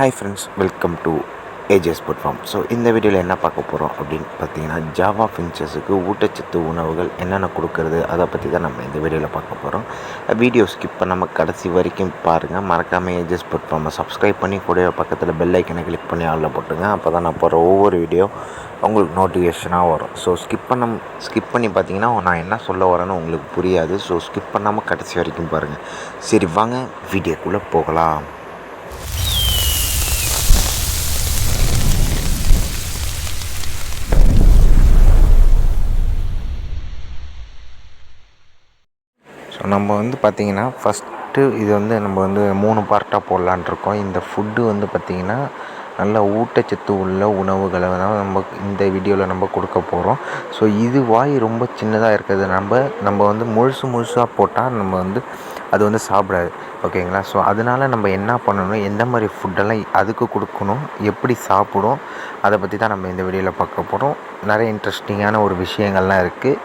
Hi friends welcome to AJS food farm so இந்த வீடியோவில் என்ன பார்க்க போகிறோம் அப்படின்னு பார்த்தீங்கன்னா ஜாவா ஃபின்ச்சஸுக்கு ஊட்டச்சத்து உணவுகள் என்னென்ன கொடுக்கறது அதை பற்றி தான் நம்ம இந்த வீடியோவில் பார்க்க போகிறோம் வீடியோ ஸ்கிப் பண்ணாமல் கடைசி வரைக்கும் பாருங்கள் மறக்காமல் ஏஜஸ் புட் சப்ஸ்கிரைப் பண்ணி கூட பக்கத்தில் பெல் ஐக்கனை கிளிக் பண்ணி ஆளில் போட்டுங்க அப்போ தான் நான் போகிற ஒவ்வொரு வீடியோ உங்களுக்கு நோட்டிஃபிகேஷனாக வரும். ஸோ ஸ்கிப் பண்ண ஸ்கிப் பண்ணி பார்த்தீங்கன்னா நான் என்ன சொல்ல வரேன்னு உங்களுக்கு புரியாது. ஸோ ஸ்கிப் பண்ணாமல் கடைசி வரைக்கும் பாருங்கள் சரி வாங்க வீடியோக்குள்ளே போகலாம். ஸோ நம்ம வந்து பார்த்திங்கன்னா ஃபஸ்ட்டு இது வந்து நம்ம வந்து மூணு பார்ட்டாக போடலான்ருக்கோம் இந்த ஃபுட்டு வந்து பார்த்திங்கன்னா நல்ல ஊட்டச்சத்து உள்ள உணவுகளை தான் நம்ம இந்த வீடியோவில் நம்ம கொடுக்க போகிறோம் ஸோ இது வாய் ரொம்ப சின்னதாக இருக்கிறது. நம்ம நம்ம வந்து முழுசு முழுசாக போட்டால் நம்ம வந்து அது வந்து சாப்பிடாது. ஓகேங்களா ஸோ அதனால் நம்ம என்ன பண்ணணும்? எந்த மாதிரி ஃபுட்டெல்லாம் அதுக்கு கொடுக்கணும்? எப்படி சாப்பிடும்? அதை பற்றி தான் நம்ம இந்த வீடியோவில் பார்க்க போகிறோம் நிறைய இன்ட்ரெஸ்டிங்கான ஒரு விஷயங்கள்லாம் இருக்குது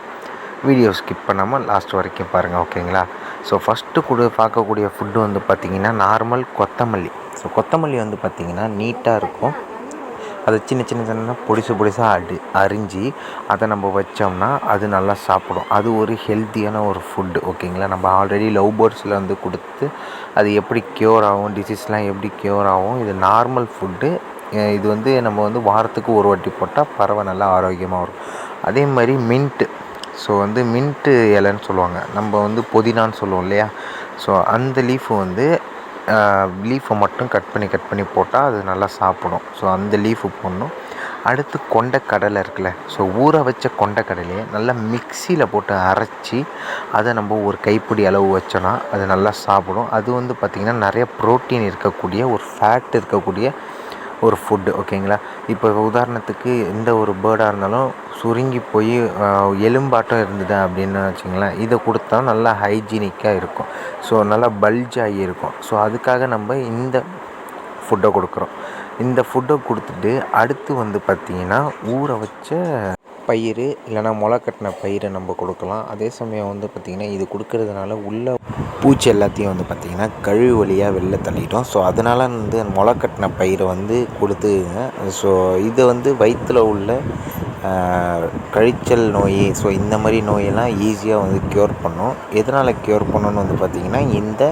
வீடியோ ஸ்கிப் பண்ணாமல் லாஸ்ட் வரைக்கும் பாருங்கள் ஓகேங்களா ஸோ ஃபஸ்ட்டு கொடு பார்க்கக்கூடிய ஃபுட்டு வந்து பார்த்திங்கன்னா நார்மல் கொத்தமல்லி. ஸோ கொத்தமல்லி வந்து பார்த்திங்கன்னா நீட்டாக இருக்கும். அதை சின்ன சின்ன சின்ன பொடிசு பொடிசாக அடி அரிஞ்சு அதை நம்ம வச்சோம்னா அது நல்லா சாப்பிடும். அது ஒரு ஹெல்த்தியான ஒரு ஃபுட்டு ஓகேங்களா நம்ம ஆல்ரெடி லவ் பேர்ட்ஸில் வந்து கொடுத்து அது எப்படி க்யூர் ஆகும் டிசீஸ்லாம் எப்படி க்யூர் ஆகும் இது நார்மல் ஃபுட்டு இது வந்து நம்ம வந்து வாரத்துக்கு ஒரு வாட்டி போட்டால் பறவை நல்லா ஆரோக்கியமாக வரும். அதே மாதிரி மின்ட்டு ஸோ வந்து மின்ட்டு இலைன்னு சொல்லுவாங்க. நம்ம வந்து புதினான்னு சொல்லுவோம் இல்லையா? ஸோ அந்த லீஃபு வந்து லீஃபை மட்டும் கட் பண்ணி கட் பண்ணி போட்டால் அது நல்லா சாப்பிடும். ஸோ அந்த லீஃபு போடணும். அடுத்து கொண்டைக்கடலை இருக்குல்ல. ஸோ ஊற வச்ச கொண்டைக்கடலையே நல்லா மிக்சியில் போட்டு அரைச்சி அதை நம்ம ஒரு கைப்பிடி அளவு வச்சோன்னா அது நல்லா சாப்பிடும். அது வந்து பார்த்திங்கன்னா நிறைய ப்ரோட்டீன் இருக்கக்கூடிய ஒரு ஃபேட் இருக்கக்கூடிய ஒரு ஃபுட்டு ஓகேங்களா? இப்போ உதாரணத்துக்கு எந்த ஒரு பேர்டாக இருந்தாலும் சுருங்கி போய் எலும்பாட்டம் இருந்தது அப்படின்னு வச்சுங்களேன் இதை கொடுத்தா நல்லா ஹைஜீனிக்காக இருக்கும். ஸோ நல்லா பல்ஜாகி இருக்கும். ஸோ அதுக்காக நம்ம இந்த ஃபுட்டை கொடுக்குறோம். இந்த ஃபுட்டை கொடுத்துட்டு அடுத்து வந்து பார்த்திங்கன்னா ஊற வச்ச பயிர் இல்லைனா முளை கட்டின பயிரை நம்ம கொடுக்கலாம். அதே சமயம் வந்து பார்த்திங்கன்னா இது கொடுக்கறதுனால உள்ள பூச்சி எல்லாத்தையும் வந்து பார்த்திங்கன்னா கழிவு வழியாக வெளில தள்ளிட்டோம். ஸோ அதனால் வந்து முளை கட்டின பயிரை வந்து கொடுத்துங்க ஸோ இதை வந்து வயிற்றில் உள்ள கழிச்சல் நோய் ஸோ இந்த மாதிரி நோயெல்லாம் ஈஸியாக வந்து க்யூர் பண்ணும். எதனால் க்யூர் பண்ணணும்னு வந்து பார்த்திங்கன்னா இந்த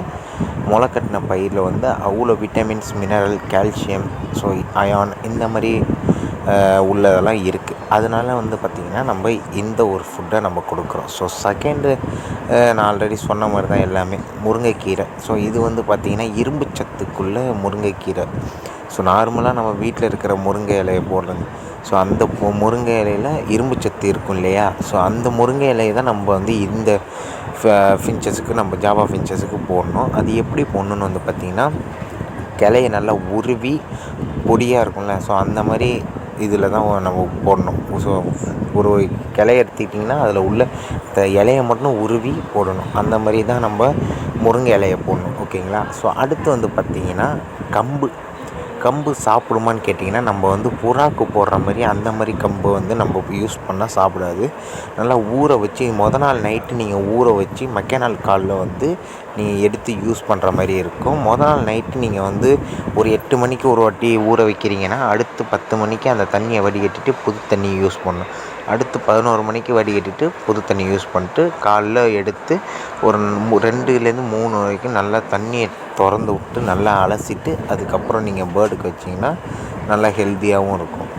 முளை கட்டின பயிரில் வந்து அவ்வளோ vitamins mineral calcium so iron இந்த மாதிரி உள்ளதெல்லாம் இருக்குது அதனால் வந்து பார்த்திங்கன்னா நம்ம இந்த ஒரு ஃபுட்டை நம்ம கொடுக்குறோம். ஸோ செகண்டு நான் ஆல்ரெடி சொன்ன மாதிரி தான் எல்லாமே. முருங்கைக்கீரை. ஸோ இது வந்து பார்த்திங்கன்னா இரும்பு சத்துக்குள்ளே முருங்கைக்கீரை. ஸோ நார்மலாக நம்ம வீட்டில் இருக்கிற முருங்கை இலையை போடுறது. ஸோ அந்த முருங்கை இலையில் இரும்பு சத்து இருக்கும் இல்லையா? ஸோ அந்த முருங்கை இலையை தான் நம்ம வந்து இந்த ஃபின்ச்சஸுக்கு நம்ம ஜாவா ஃபின்ச்சஸுக்கு போடணும். அது எப்படி போடணுன்னு வந்து பார்த்திங்கன்னா கிளையை நல்லா உருவி பொடியாக இருக்கும்ல. ஸோ அந்த மாதிரி இதில் தான் நம்ம போடணும். ஸோ ஒரு கிளைய எடுத்துக்கிட்டிங்கன்னா அதில் உள்ள இலையை மட்டும் உருவி போடணும். அந்த மாதிரி தான் நம்ம முருங்கை இலையை போடணும். ஓகேங்களா? ஸோ அடுத்து வந்து பார்த்திங்கன்னா கம்பு. கம்பு சாப்பிடுமான்னு கேட்டிங்கன்னா நம்ம வந்து புறாக்கு போடுற மாதிரி அந்த மாதிரி கம்பு வந்து நம்ம யூஸ் பண்ணால் சாப்பிடாது. நல்லா ஊற வச்சு மொதல் நாள் நைட்டு நீங்கள் ஊற வச்சு மக்கே நாள் காலில் வந்து நீங்கள் எடுத்து யூஸ் பண்ணுற மாதிரி இருக்கும். மொதல் நாள் நைட்டு நீங்கள் வந்து ஒரு எட்டு மணிக்கு ஒரு வாட்டி ஊற வைக்கிறீங்கன்னா அடுத்து பத்து மணிக்கு அந்த தண்ணியை வடிகட்டிட்டு புது தண்ணியை யூஸ் பண்ணணும். அடுத்து பதினோரு மணிக்கு வடிகட்டிட்டு புது தண்ணி யூஸ் பண்ணிட்டு காலைல எடுத்து ஒரு ரெண்டுலேருந்து மூணு வரைக்கும் நல்லா தண்ணியை திறந்து விட்டு நல்லா அலசிட்டு அதுக்கப்புறம் நீங்கள் பேர்டுக்கு வச்சிங்கன்னா நல்லா ஹெல்த்தியாகவும் இருக்கும்.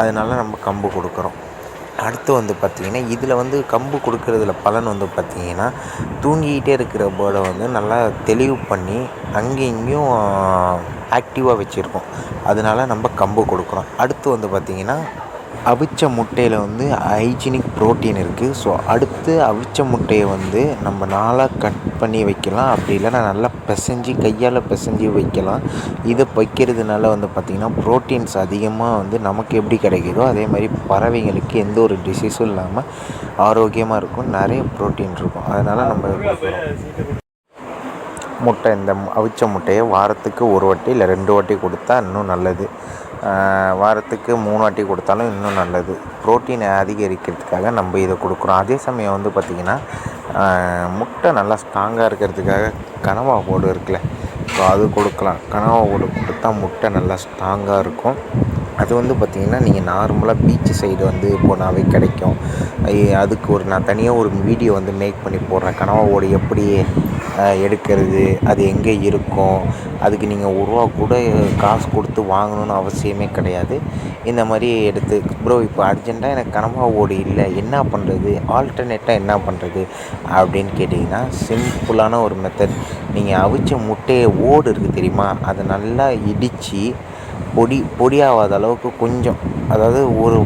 அதனால நம்ம கம்பு கொடுக்குறோம். அடுத்து வந்து பார்த்திங்கன்னா இதில் வந்து கம்பு கொடுக்குறதுல பலன் வந்து பார்த்திங்கன்னா தூங்கிக்கிட்டே இருக்கிற பேர்டை வந்து நல்லா தெளிவு பண்ணி அங்கேயும் இங்கேயும் ஆக்டிவாக வச்சுருக்கோம். அதனால நம்ம கம்பு கொடுக்குறோம். அடுத்து வந்து பார்த்திங்கன்னா அவிச்ச முட்டையில் வந்து ஹைஜீனிக் ப்ரோட்டீன் இருக்குது ஸோ அடுத்து அவிச்ச முட்டையை வந்து நம்ம நாளாக கட் பண்ணி வைக்கலாம். அப்படி இல்லைனா நல்லா பிசைஞ்சு கையால் பிசைஞ்சு வைக்கலாம். இதை வைக்கிறதுனால வந்து பார்த்திங்கன்னா ப்ரோட்டீன்ஸ் அதிகமாக வந்து நமக்கு எப்படி கிடைக்குதோ அதே மாதிரி பறவைங்களுக்கு எந்த ஒரு டிசீஸும் இல்லாமல் ஆரோக்கியமாக இருக்கும். நிறைய ப்ரோட்டீன் இருக்கும். அதனால் நம்ம முட்டை இந்த அவிச்ச முட்டையை வாரத்துக்கு ஒரு வாட்டி இல்லை ரெண்டு வாட்டி கொடுத்தா இன்னும் நல்லது. வாரத்துக்கு மூணு வாட்டி கொடுத்தாலும் இன்னும் நல்லது. ப்ரோட்டீனை அதிகரிக்கிறதுக்காக நம்ம இதை கொடுக்குறோம். அதே சமயம் வந்து பார்த்திங்கன்னா முட்டை நல்லா ஸ்ட்ராங்காக இருக்கிறதுக்காக கனவா போடு இருக்குல்ல ஸோ அது கொடுக்கலாம். கனவா ஓடு கொடுத்தா முட்டை நல்லா ஸ்ட்ராங்காக இருக்கும். அது வந்து பார்த்திங்கன்னா நீங்கள் நார்மலாக பீச் சைடு வந்து போனாவே கிடைக்கும். அதுக்கு ஒரு நான் தனியாக ஒரு வீடியோ வந்து மேக் பண்ணி போடுறேன். கனவா ஓடு எப்படி எடுக்கிறது அது எங்கே இருக்கும் அதுக்கு நீங்கள் ஒரு ரூபா கூட காசு கொடுத்து வாங்கணும்னு அவசியமே கிடையாது. இந்த மாதிரி எடுத்து ப்ரோ இப்போ அர்ஜெண்ட்டாக எனக்கு கனவா ஓடு இல்லை என்ன பண்ணுறது ஆல்டர்னேட்டாக என்ன பண்ணுறது அப்படின்னு கேட்டிங்கன்னா சிம்பிளான ஒரு மெத்தட் நீங்கள் அவிச்ச முட்டையை ஓடு இருக்குது தெரியுமா? அதை நல்லா இடித்து பொடி பொடியாகாத அளவுக்கு கொஞ்சம் அதாவது ஒரு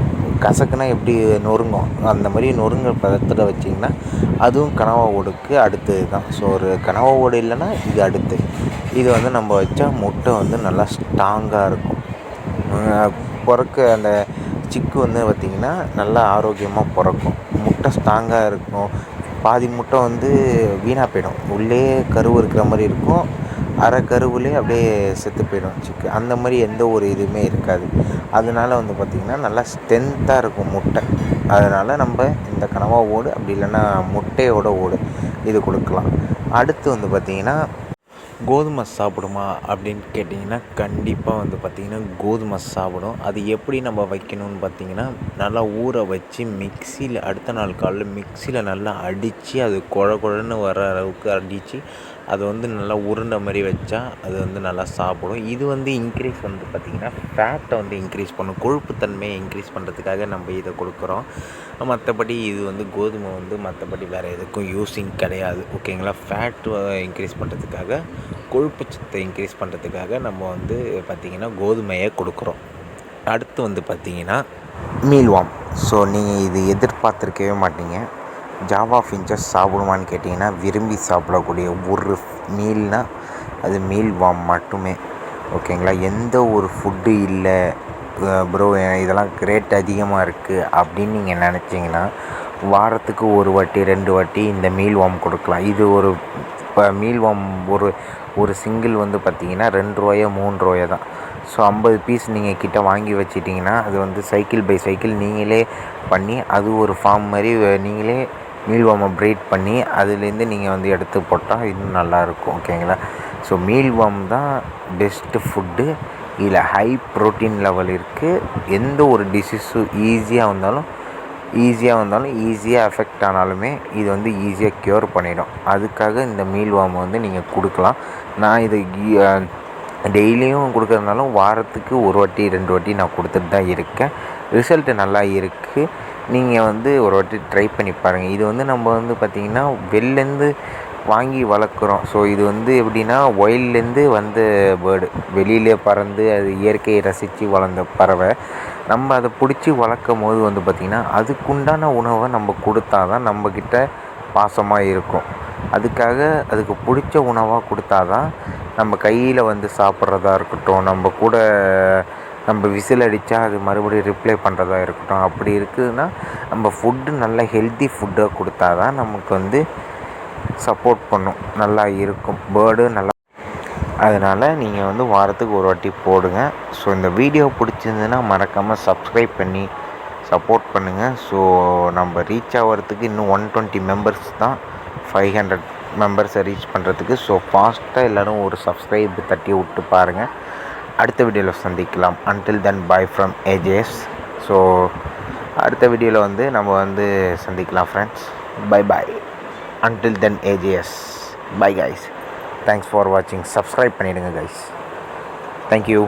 கசக்குனா எப்படி நொறுங்கும்? அந்த மாதிரி நொறுங்க பதத்தில் வச்சிங்கன்னா அதுவும் கனவா ஓடுக்கு அடுத்தது தான். ஸோ ஒரு கனவா ஓடு இல்லைன்னா இது அடுத்து. இது வந்து நம்ம வச்சா முட்டை வந்து நல்லா ஸ்ட்ராங்காக இருக்கும். பிறக்க அந்த சிக்கு வந்து பார்த்திங்கன்னா நல்லா ஆரோக்கியமாக பிறக்கும். முட்டை ஸ்ட்ராங்காக இருக்கும். பாதி முட்டை வந்து வீணாக போயிடும். உள்ளே கருவு இருக்கிற மாதிரி இருக்கும். அரை கருவிலே அப்படியே செத்து போயிடும் சிக்கு. அந்த மாதிரி எந்த ஒரு இதுவுமே இருக்காது. அதனால வந்து பார்த்திங்கன்னா நல்லா ஸ்ட்ரென்த்தாக இருக்கும் முட்டை. அதனால் நம்ம இந்த கனவா ஓடு அப்படி இல்லைன்னா முட்டையோட ஓடு இது கொடுக்கலாம். அடுத்து வந்து பார்த்திங்கன்னா கோதுமை சாப்பிடுமா அப்படின்னு கேட்டிங்கன்னா கண்டிப்பாக வந்து பார்த்திங்கன்னா கோதுமை சாப்பிடும். அது எப்படி நம்ம வைக்கணும்னு பார்த்திங்கன்னா நல்லா ஊற வச்சு மிக்சியில் அடுத்த நாள் காலையில் மிக்சியில் நல்லா அடித்து அது குழ குழன்னு வர அளவுக்கு அடித்து அதை வந்து நல்லா உருண்டை மாதிரி வச்சா அது வந்து நல்லா சாப்பிடும். இது வந்து இன்க்ரீஸ் வந்து பார்த்திங்கன்னா ஃபேட்டை வந்து இன்க்ரீஸ் பண்ணும். கொழுப்புத்தன்மையை இன்க்ரீஸ் பண்ணுறதுக்காக நம்ம இதை கொடுக்குறோம். மற்றபடி இது வந்து கோதுமை வந்து மற்றபடி வேறு எதுக்கும் யூஸிங் கிடையாது. ஓகேங்களா ஃபேட் இன்க்ரீஸ் பண்ணுறதுக்காக கொழுப்பு சத்தை இன்க்ரீஸ் பண்ணுறதுக்காக நம்ம வந்து பார்த்திங்கன்னா கோதுமையை கொடுக்குறோம். அடுத்து வந்து பார்த்திங்கன்னா மீல்வாம் ஸோ நீங்கள் இது எதிர்பார்த்துருக்கவே மாட்டீங்க. ஜாவா ஃபின்ச்சர்ஸ் சாப்பிடுமான்னு கேட்டிங்கன்னா விரும்பி சாப்பிடக்கூடிய ஒரு மீல்னால் அது மீல் வாம் மட்டுமே. ஓகேங்களா எந்த ஒரு ஃபுட்டு இல்லை ப்ரோ இதெல்லாம் ரேட் அதிகமாக இருக்குது அப்படின்னு நீங்கள் நினச்சிங்கன்னா வாரத்துக்கு ஒரு வாட்டி ரெண்டு வாட்டி இந்த மீல் வாம் கொடுக்கலாம். இது ஒரு இப்போ மீல் வாம் ஒரு ஒரு சிங்கிள் வந்து பார்த்திங்கன்னா ரெண்டு ரூபாயோ மூணு ரூபாயோ தான். ஸோ ஐம்பது பீஸ் நீங்கள் கிட்ட வாங்கி வச்சிட்டிங்கன்னா அது வந்து சைக்கிள் பை சைக்கிள் நீங்களே பண்ணி அது ஒரு ஃபார்ம் மாதிரி நீங்களே மீல் வார்மை ப்ரீட் பண்ணி அதுலேருந்து நீங்கள் வந்து எடுத்து போட்டால் இன்னும் நல்லாயிருக்கும் ஓகேங்களா? ஸோ மீல் வார்ம் தான் பெஸ்ட்டு ஃபுட்டு இதில் ஹை ப்ரோட்டீன் லெவல் இருக்குது எந்த ஒரு டிசீஸும் ஈஸியாக வந்தாலும் ஈஸியாக வந்தாலும் ஈஸியாக எஃபெக்ட் ஆனாலுமே இது வந்து ஈஸியாக க்யூர் பண்ணிடும். அதுக்காக இந்த மீல் வார்ம் வந்து நீங்கள் கொடுக்கலாம். நான் இது டெய்லியும் கொடுக்குறதுனாலும் வாரத்துக்கு ஒரு வாட்டி ரெண்டு வாட்டி நான் கொடுத்துட்டு தான் இருக்கேன். ரிசல்ட்டு நல்லா இருக்குது நீங்கள் வந்து ஒரு வாட்டி ட்ரை பண்ணி பாருங்கள் இது வந்து நம்ம வந்து பார்த்திங்கன்னா வெளிலேருந்து வாங்கி வளர்க்குறோம். ஸோ இது வந்து எப்படின்னா ஒயில்லேருந்து வந்த பேர்டு வெளியில் பறந்து அது இயற்கையை ரசித்து வளர்ந்த பறவை. நம்ம அதை பிடிச்சி வளர்க்கும் போது வந்து பார்த்திங்கன்னா அதுக்குண்டான உணவை நம்ம கொடுத்தா தான் நம்மக்கிட்ட பாசமாக இருக்கும். அதுக்காக அதுக்கு பிடிச்ச உணவாக கொடுத்தா தான் நம்ம கையில் வந்து சாப்பிட்றதா இருக்கட்டும் நம்ம கூட நம்ம விசில் அடித்தா அது மறுபடியும் ரிப்ளை பண்ணுறதா இருக்கட்டும். அப்படி இருக்குதுன்னா நம்ம ஃபுட்டு நல்ல ஹெல்த்தி ஃபுட்டாக கொடுத்தா தான் நமக்கு வந்து சப்போர்ட் பண்ணும். நல்லா இருக்கும். பேர்டு நல்லா அதனால் நீங்கள் வந்து வாரத்துக்கு ஒரு வாட்டி போடுங்க. ஸோ இந்த வீடியோ பிடிச்சிருந்துன்னா மறக்காமல் சப்ஸ்கிரைப் பண்ணி சப்போர்ட் பண்ணுங்கள் ஸோ நம்ம ரீச் ஆகிறதுக்கு இன்னும் ஒன் டுவெண்ட்டி மெம்பர்ஸ் தான் ஃபைவ் ஹண்ட்ரட் மெம்பர்ஸை ரீச் பண்ணுறதுக்கு ஸோ ஃபாஸ்ட்டாக எல்லோரும் ஒரு சப்ஸ்கிரைப் தட்டி விட்டு பாருங்கள் அடுத்த வீடியோவில் சந்திக்கலாம். Until then bye from AJS so அடுத்த வீடியோவில் வந்து நம்ம வந்து சந்திக்கலாம் friends bye bye until then AJS bye guys thanks for வாட்சிங் சப்ஸ்கிரைப் பண்ணிவிடுங்க கைஸ் தேங்க்யூ